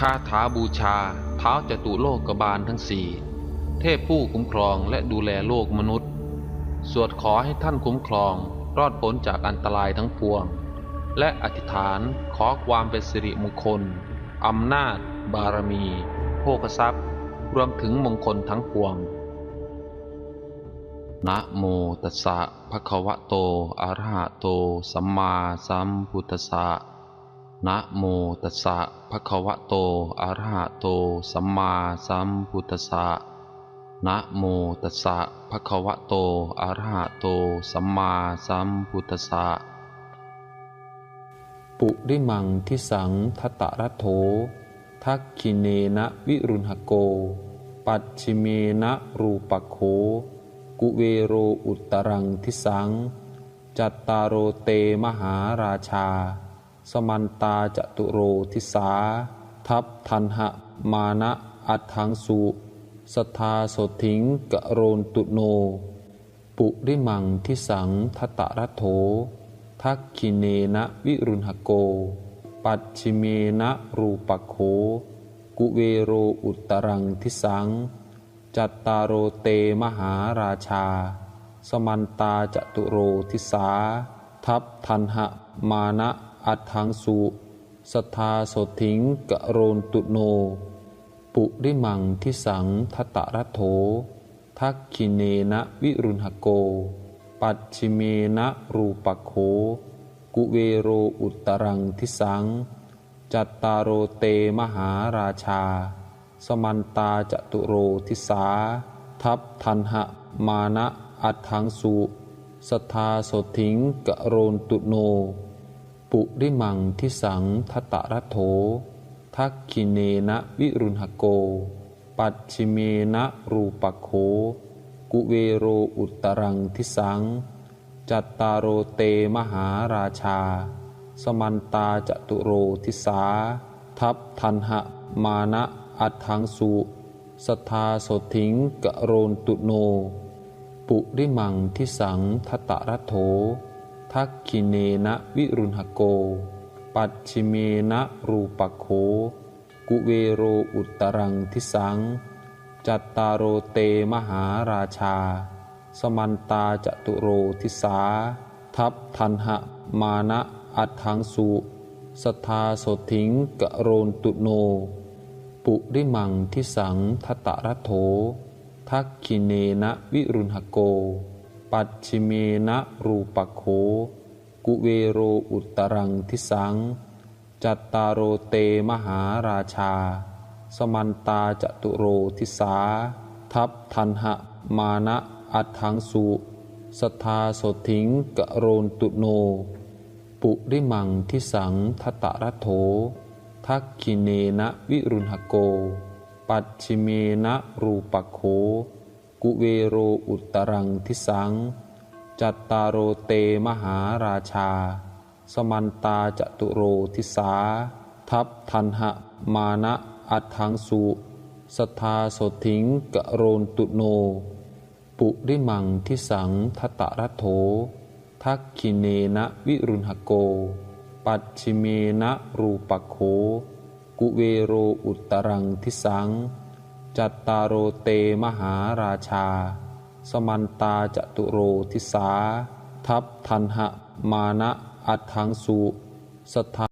คาถาบูชาเท้าจตุโลกบาลทั้งสี่เทพผู้คุ้มครองและดูแลโลกมนุษย์ สวดขอให้ท่านคุ้มครอง รอดพ้นจากอันตรายทั้งปวง และอธิษฐานขอความเป็นสิริมงคลอำนาจ บารมีโภคทรัพย์ รวมถึงมงคลทั้งปวงนะโมตัสสะภะคะวะโตอะระหะโต สัมมาสัมพุทธัสสะ นะโมตัสสะภะคะวะโต อะระหะโต สัมมาสัมพุทธัสสะ นะโมตัสสะภะคะวะโต อะระหะโต สัมมาสัมพุทธัสสะ ปุริมังทิสังทตะระโถ ทักขิเนนะวิรุณหโก ปัจฉิเมนะรูปโข กุเวโรอุตตรังทิสัง จัตตารโรเตมหาราชา สมันตาจตุโรทิสา ทัพทันหะมานะอัตถังสุสทาโสถิงกะโรนตุโน ปุริมังทิสังทตะระโถ ทักขิเนนะวิรุณหโก ปัจฉิเมนะรูปโข กุเวโรอุตตรังทิสัง จัตตารโรเตมหาราชา สมันตาจตุโรทิสา ทัพทันหะมานะ อัตถังสุ สทาสถิงกะโรนตุโน ปุริมังทิสังทตะระโถ ทักขิเนนะวิรุณหโก ปัจฉิเมนะรูปโข กุเวโรอุตรังทิสัง จัตตารโรเตมหาราชา สมันตาจตุโรทิสา ทัพทันหะมานะอัตถังสุ สทาสถิงกะโรนตุโน ปุริมังทิสังทตะระโถทักขิเนนะวิรุณหโก ปัจฉิเมนะรูปโข กุเวโรอุตรังทิสัง จัตตารโรเตมหาราชา สมันตาจตุโรทิสา ทัพทันหะมานะอัตถังสุสทาโสถิงกะโรนตุโน ปุริมังทิสังทตะระโถ ทักขิเนนะวิรุณหโก ปัจฉิเมนะรูปโข กุเวโรอุตรังทิสัง จัตตารโรเตมหาราชา สมันตาจตุโรทิสา ทัพทันหะมานะอัตถังสุสทาสถิงกะโรนตุโน ปุริมังทิสังทตะระโถ ทักขิเนนะวิรุณหโก ปัจฉิเมนะรูปโข กุเวโรอุตรังทิสัง จัตตารโรเตมหาราชา สมันตาจตุโรทิสา ทัพทันหะมานะอัตถังสุสทธาโสถิงกะโรนตุโน ปุริมังทิสังทตะระโถ ทักขิเนนะวิรุณหโก ปัจฉิเมนะรูปโข กุเวโรอุตรังทิสัง จัตตารโรเตมหาราชา สมันตาจตุโรทิสา ทัพทันหะมานะอัตถังสุสทาสถิงกะโรนตุโน ปุริมังทิสังทตะระโถ ทักขิเนนะวิรุณหโก ปัจฉิเมนะรูปโข กุเวโรอุตรังทิสัง จัตตารโรเตมหาราชา สมันตาจตุโรทิสา ทัพทันหะมานะอัทถังสุสทา